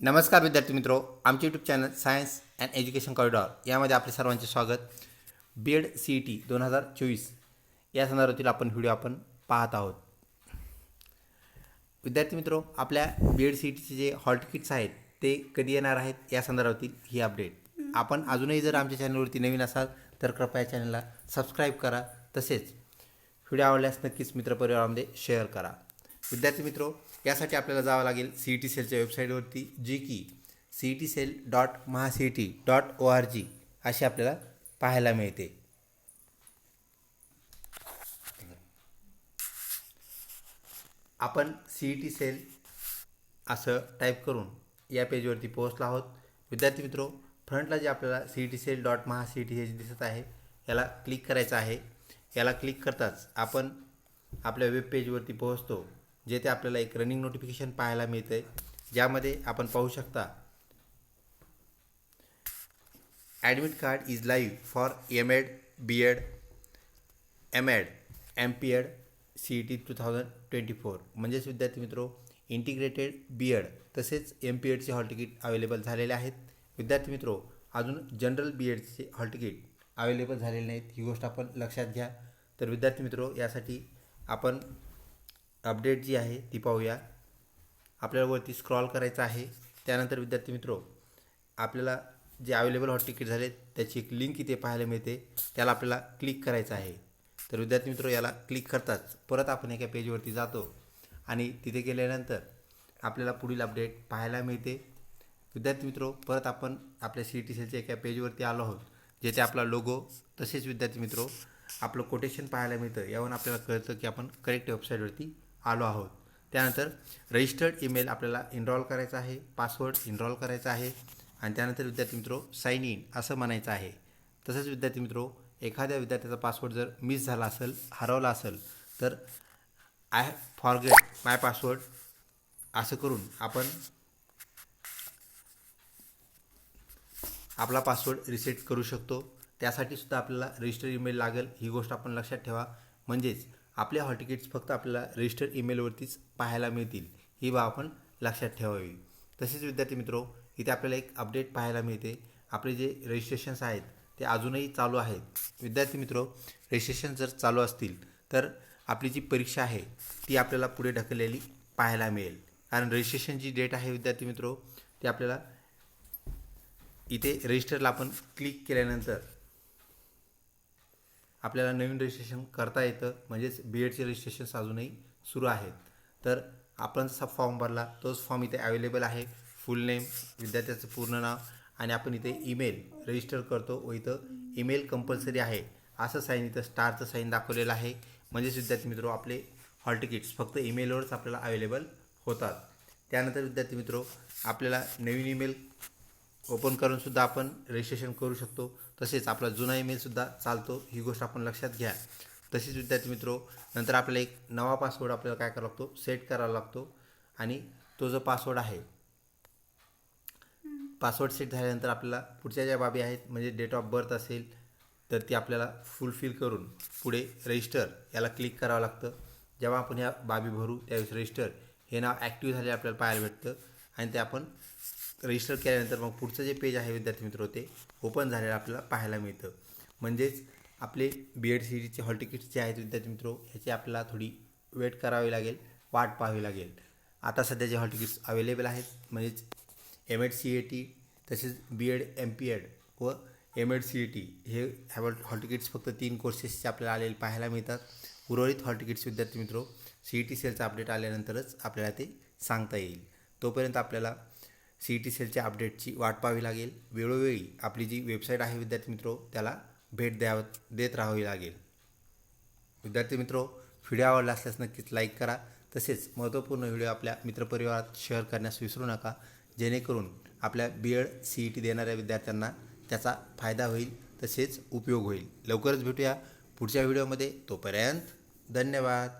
नमस्कार विद्यार्थी मित्रो आमचे YouTube channel science and education corridor यामध्ये आपले सर्वांचे स्वागत. B Ed C E T दोन हजार चोवीस या संदर्भातील आपण व्हिडिओ आपण पाहत आहोत. विद्यार्थी मित्रो आपल्या बी एड सी ई टीचे जे हॉल तिकीट्स आहेत ते कधी येणार आहेत या संदर्भातील ही अपडेट आपण अजूनही जर आमच्या चॅनलवरती नवीन असाल तर कृपया चॅनलला सबस्क्राईब करा. तसेच व्हिडिओ आवडल्यास नक्कीच मित्रपरिवारामध्ये शेअर करा. विद्यार्थी मित्रो यासाठी आपल्याला जावं लागेल सी ई टी सेलच्या वेबसाईटवरती जी की C E T cell dot Maha C E T dot O R G अशी आपल्याला पाहायला मिळते. आपण सी ई टी सेल असं टाईप करून या पेजवरती पोहोचलो आहोत. विद्यार्थी मित्रो फ्रंटला जे आपल्याला C E T cell dot Maha C E T हे जे दिसत आहे याला क्लिक करायचं आहे. याला क्लिक करताच आपण आपल्या वेब पेजवरती पोहोचतो. जेथे आपल्याला एक रनिंग नोटिफिकेशन पाहायला मिळते ज्यामध्ये आपण पाहू शकता admit card is live for M Ed B Ed M Ed M P Ed C E T two thousand twenty four म्हणजेच विद्यार्थी मित्रो इंटिग्रेटेड बी एड तसेच एम पी एडचे हॉल तिकीट अवेलेबल झालेले आहेत. विद्यार्थी मित्रो अजून जनरल बी एडचे हॉल तिकीट अवेलेबल झालेले नाहीत. ही गोष्ट आपण लक्षात घ्या. तर विद्यार्थी मित्रो यासाठी आपण अपडेट जी आहे ती पाहूया. आपल्याला वरती स्क्रॉल करायचं आहे. त्यानंतर विद्यार्थी मित्रो आपल्याला जे अवेलेबल हॉट तिकीट झाले त्याची एक लिंक इथे पाहायला मिळते. त्याला आपल्याला क्लिक करायचं आहे. तर विद्यार्थी मित्रो याला क्लिक करताच परत आपण एका पेजवरती जातो. आणि तिथे गेल्यानंतर आपल्याला पुढील अपडेट पाहायला मिळते. विद्यार्थी मित्रो परत आपण आपल्या सी टी सीच्या एका पेजवरती आलो आहोत जेथे आपला लोगो तसेच विद्यार्थी मित्रो आपलं कोटेशन पाहायला मिळतं. यावरून आपल्याला कळतं की आपण करेक्ट वेबसाईटवरती आलो आहोत. त्यानंतर रजिस्टर्ड ईमेल आपल्याला इनरॉल करायचा आहे पासवर्ड इनरॉल करायचा आहे आणि त्यानंतर विद्यार्थी मित्रो साईन इन असं म्हणायचं आहे. तसंच विद्यार्थी मित्रो एखाद्या विद्यार्थ्याचा पासवर्ड जर मिस झाला असेल हरवला असेल तर आय फॉरगेट माय पासवर्ड असं करून आपण आपला पासवर्ड रिसेट करू शकतो. त्यासाठी सुद्धा आपल्याला रजिस्टर ईमेल लागेल ही गोष्ट आपण लक्षात ठेवा. म्हणजेच आपले हॉल तिकीट्स फक्त आपल्याला रजिस्टर ईमेलवरतीच पाहायला मिळतील. ही बाब आपण लक्षात ठेवावी. तसेच विद्यार्थी मित्रो इथे आपल्याला एक अपडेट पाहायला मिळते. आपले जे रजिस्ट्रेशन्स आहेत ते अजूनही चालू आहेत. विद्यार्थी मित्रो रजिस्ट्रेशन जर चालू असतील तर आपली जी परीक्षा आहे ती आपल्याला पुढे ढकललेली पाहायला मिळेल. कारण रजिस्ट्रेशन जी डेट आहे विद्यार्थी मित्रो ती आपल्याला इथे रजिस्टरला आपण क्लिक केल्यानंतर आपल्याला नवीन रजिस्ट्रेशन करता येतं. म्हणजेच बी एडचे रजिस्ट्रेशन्स अजूनही सुरू आहेत. तर आपण जसा फॉर्म भरला तोच फॉर्म इथे अवेलेबल आहे. फुल नेम विद्यार्थ्याचं पूर्ण नाव आणि आपण इथे ईमेल रजिस्टर करतो व इथं ईमेल कंपल्सरी आहे. असं साईन इथं स्टारचं साईन दाखवलेलं आहे. म्हणजेच विद्यार्थी मित्रो आपले हॉल तिकीट्स फक्त ईमेलवरच आपल्याला अवेलेबल होतात. त्यानंतर विद्यार्थी मित्रो आपल्याला नवीन ईमेल ओपन करूनसुद्धा आपण रजिस्ट्रेशन करू शकतो. तसेच आपला जुना ईमेलसुद्धा चालतो. ही गोष्ट आपण लक्षात घ्या. तसेच विद्यार्थी मित्रो नंतर आपल्याला एक नवा पासवर्ड आपल्याला काय करावा लागतो? सेट करावा लागतो. आणि तो जो पासवर्ड आहे पासवर्ड सेट झाल्यानंतर आपल्याला पुढच्या ज्या बाबी आहेत म्हणजे डेट ऑफ बर्थ असेल तर ती आपल्याला फुलफिल करून पुढे रजिस्टर याला क्लिक करावं लागतं. जेव्हा आपण ह्या बाबी भरू त्यावेळेस रजिस्टर हे नाव ॲक्टिव्ह झाले आपल्याला पाहायला भेटतं. आणि ते आपण रजिस्टर केल्यानंतर मग पुढचं जे पेज आहे विद्यार्थी मित्र ते ओपन झालेलं आपल्याला पाहायला मिळतं. म्हणजेच आपले बी एड सी टीचे हॉल तिकीट्स जे आहेत विद्यार्थी मित्र ह्याची आपल्याला थोडी वेट करावी लागेल वाट पाहावी लागेल. आता सध्या जे हॉल तिकीट्स अवेलेबल आहेत म्हणजेच M Ed C A T तसेच B Ed M P Ed व M Ed C A T हे हॅवल हॉल तिकीट्स फक्त तीन कोर्सेसचे आपल्याला आलेले पाहायला मिळतात. उर्वरित हॉल तिकीट्स विद्यार्थी मित्रो सी ई टी सेलचा अपडेट आल्यानंतरच आपल्याला ते सांगता येईल. तोपर्यंत आपल्याला सी ई टी सेलच्या अपडेटची वाट पाहावी लागेल. वेळोवेळी आपली जी वेबसाईट आहे विद्यार्थी मित्रो त्याला भेट द्याव देत राहावी लागेल. विद्यार्थी मित्रो व्हिडिओ आवडला असल्यास नक्कीच लाईक करा. तसेच महत्त्वपूर्ण व्हिडिओ आपल्या मित्रपरिवारात शेअर करण्यास विसरू नका. जेणेकरून आपल्या B Ed C E T देणाऱ्या विद्यार्थ्यांना त्याचा फायदा होईल तसेच उपयोग होईल. लवकरच भेटूया पुढच्या व्हिडिओमध्ये तोपर्यंत धन्यवाद.